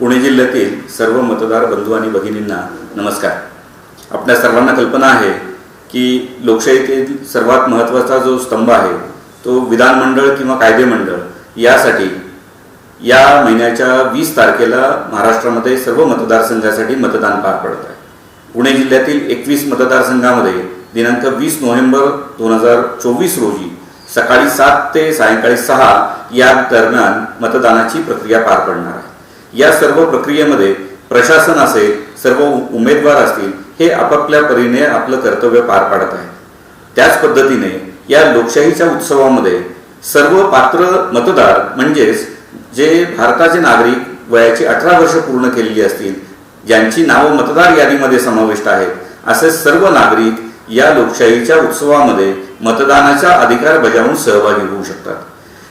पुणे जिल्ह्यातील सर्व मतदार बंधू आणि भगिनींना नमस्कार. आपल्या सर्वांना कल्पना आहे की लोकशाहीतील सर्वात महत्त्वाचा जो स्तंभ आहे तो विधानमंडळ किंवा कायदेमंडळ यासाठी या महिन्याच्या वीस तारखेला महाराष्ट्रामध्ये सर्व मतदारसंघासाठी मतदान पार पडत आहे. पुणे जिल्ह्यातील एकवीस मतदारसंघामध्ये दिनांक वीस नोव्हेंबर दोन हजार चोवीस रोजी सकाळी सात ते सायंकाळी सहा या दरम्यान मतदानाची प्रक्रिया पार पडणार आहे. या सर्व प्रक्रियेमध्ये प्रशासन असेल सर्व उमेदवार असतील हे आपापल्या परीने आपलं कर्तव्य पार पाडत आहेत त्याच पद्धतीने या लोकशाहीच्या उत्सवामध्ये सर्व पात्र मतदार म्हणजेच जे भारताचे नागरिक वयाची अठरा वर्ष पूर्ण केलेली असतील ज्यांची नावं मतदार यादीमध्ये समाविष्ट आहेत असे सर्व नागरिक या लोकशाहीच्या उत्सवामध्ये मतदानाचा अधिकार बजावून सहभागी होऊ शकतात.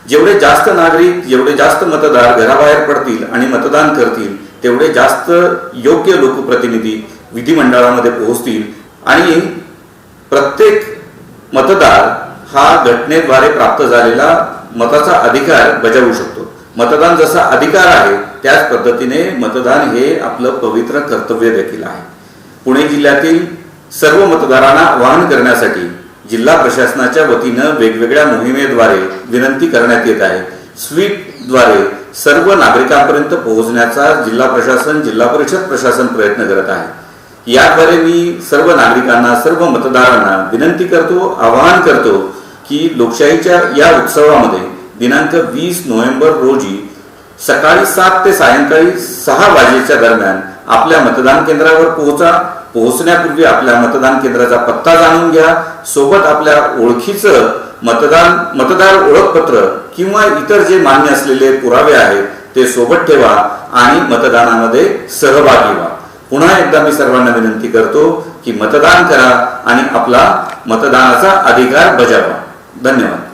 जेवढे जास्त नागरिक जेवढे जास्त मतदार घराबाहेर पडतील आणि मतदान करतील तेवढे जास्त योग्य लोकप्रतिनिधी विधिमंडळामध्ये पोहोचतील. आणि प्रत्येक मतदार हा घटनेद्वारे प्राप्त झालेला मताचा अधिकार बजावू शकतो. मतदान जसा अधिकार आहे त्याच पद्धतीने मतदान हे आपलं पवित्र कर्तव्य देखील आहे. पुणे जिल्ह्यातील सर्व मतदारांना आवाहन करण्यासाठी जिल्हा प्रशासनाच्या वतीनं वेगवेगळ्या मोहिमेद्वारे विनंती करण्यात येत आहे. स्वीपद्वारे सर्व नागरिकांपर्यंत पोहोचण्याचा जिल्हा प्रशासन जिल्हा परिषद प्रशासन प्रयत्न करत आहे. याद्वारे मी सर्व नागरिकांना सर्व मतदारांना विनंती करतो आवाहन करतो की लोकशाहीच्या या उत्सवामध्ये दिनांक वीस नोव्हेंबर रोजी सकाळी सात ते सायंकाळी सहा वाजेच्या दरम्यान आपल्या मतदान केंद्रावर पोहोचा. पोहोचण्यापूर्वी आपल्या मतदान केंद्राचा पत्ता जाणून घ्या. सोबत आपल्या ओळखीचं मतदान मतदार ओळखपत्र किंवा इतर जे मान्य असलेले पुरावे आहेत ते सोबत ठेवा आणि मतदानामध्ये सहभागी व्हा पुन्हा एकदा मी सर्वांना विनंती करतो की मतदान करा आणि आपला मतदानाचा अधिकार बजावा. धन्यवाद.